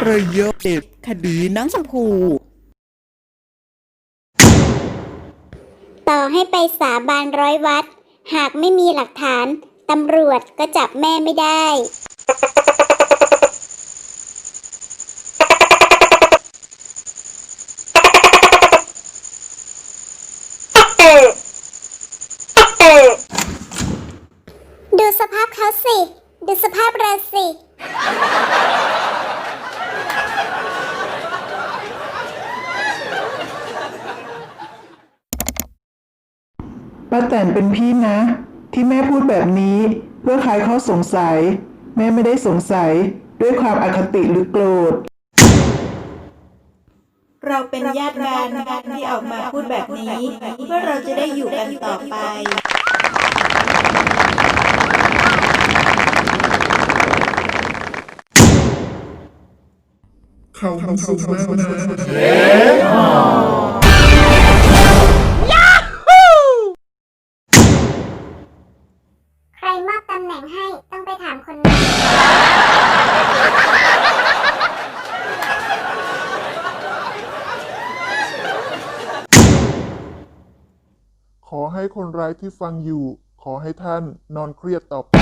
ประโยชน์คดีน้องชมพู ต่อให้ไปสาบานร้อยวัด หากไม่มีหลักฐาน ตำรวจก็จับแม่ไม่ได้ ดูสภาพเขาสิ ดูสภาพเราสิ ป้าแตนเป็นพี่นะ ที่แม่พูดแบบนี้ เพื่อคลายข้อสงสัย แม่ไม่ได้สงสัยด้วยความอคติหรือโกรธ เราเป็นญาติกันที่ออกมาพูดแบบนี้ เพื่อเราจะได้อยู่กันต่อไปเขาทำสูงมากนะ งให้ต้องไปถามคนนั้นขอให้คนร้ายที่ฟังอยู่ ขอให้ท่านนอนเครียดต่อไป